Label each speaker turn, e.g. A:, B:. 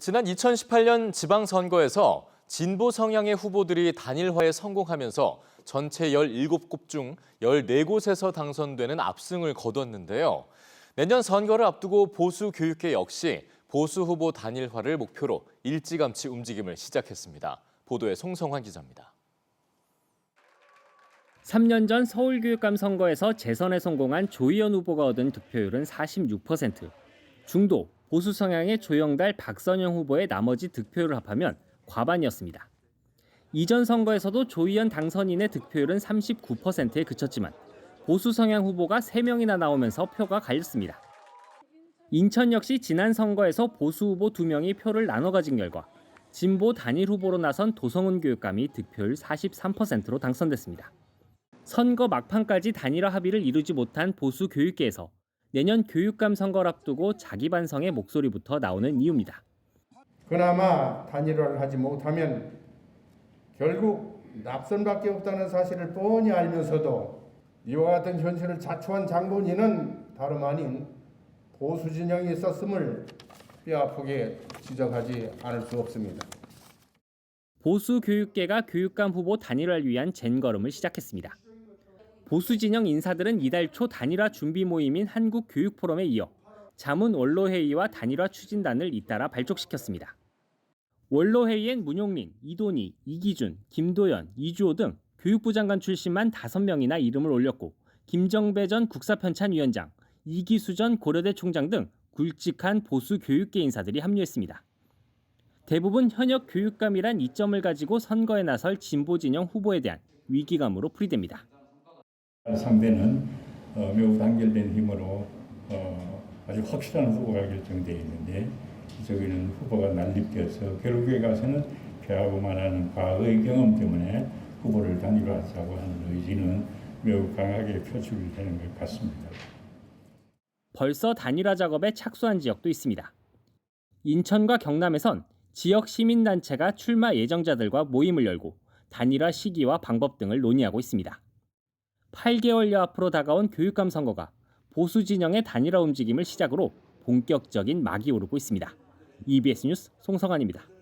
A: 지난 2018년 지방선거에서 진보 성향의 후보들이 단일화에 성공하면서 전체 17곳 중 14곳에서 당선되는 압승을 거뒀는데요. 내년 선거를 앞두고 보수 교육계 역시 보수 후보 단일화를 목표로 일찌감치 움직임을 시작했습니다. 보도에 송성환 기자입니다.
B: 3년 전 서울교육감 선거에서 재선에 성공한 조희연 후보가 얻은 득표율은 46%. 중도, 보수 성향의 조영달, 박선영 후보의 나머지 득표율을 합하면 과반이었습니다. 이전 선거에서도 조희연 당선인의 득표율은 39%에 그쳤지만 보수 성향 후보가 3명이나 나오면서 표가 갈렸습니다. 인천 역시 지난 선거에서 보수 후보 2명이 표를 나눠 가진 결과 진보 단일 후보로 나선 도성훈 교육감이 득표율 43%로 당선됐습니다. 선거 막판까지 단일화 합의를 이루지 못한 보수 교육계에서 내년 교육감 선거를 앞두고 자기 반성의 목소리부터 나오는 이유입니다.
C: 그나마 단일화를 하지 못하면 결국 납선밖에 없다는 사실을 뻔히 알면서도 이와 같은 현실을 자초한 장본인은 다름 아닌 보수 진영이 있었음을 뼈아프게 지적하지 않을 수 없습니다.
B: 보수 교육계가 교육감 후보 단일화를 위한 젠걸음을 시작했습니다. 보수 진영 인사들은 이달 초 단일화 준비 모임인 한국 교육 포럼에 이어 자문 원로회의와 단일화 추진단을 잇따라 발족시켰습니다. 원로회의엔 문용린, 이돈희, 이기준, 김도연, 이주호 등 교육부 장관 출신만 5명이나 이름을 올렸고 김정배 전 국사편찬위원장, 이기수 전 고려대 총장 등 굵직한 보수 교육계 인사들이 합류했습니다. 대부분 현역 교육감이란 이점을 가지고 선거에 나설 진보 진영 후보에 대한 위기감으로 풀이됩니다.
D: 상대는 어, 매우 단결된 힘으로 어, 아주 확실한 후보가 결정되어 있는데 저기는 후보가 난립돼서 결국에 가서는 패하고 말하는 과거의 경험 때문에 후보를 단일화하자고 하는 의지는 매우 강하게 표출되는 것 같습니다.
B: 벌써 단일화 작업에 착수한 지역도 있습니다. 인천과 경남에선 지역 시민단체가 출마 예정자들과 모임을 열고 단일화 시기와 방법 등을 논의하고 있습니다. 8개월여 앞으로 다가온 교육감 선거가 보수 진영의 단일화 움직임을 시작으로 본격적인 막이 오르고 있습니다. EBS 뉴스 송성환입니다.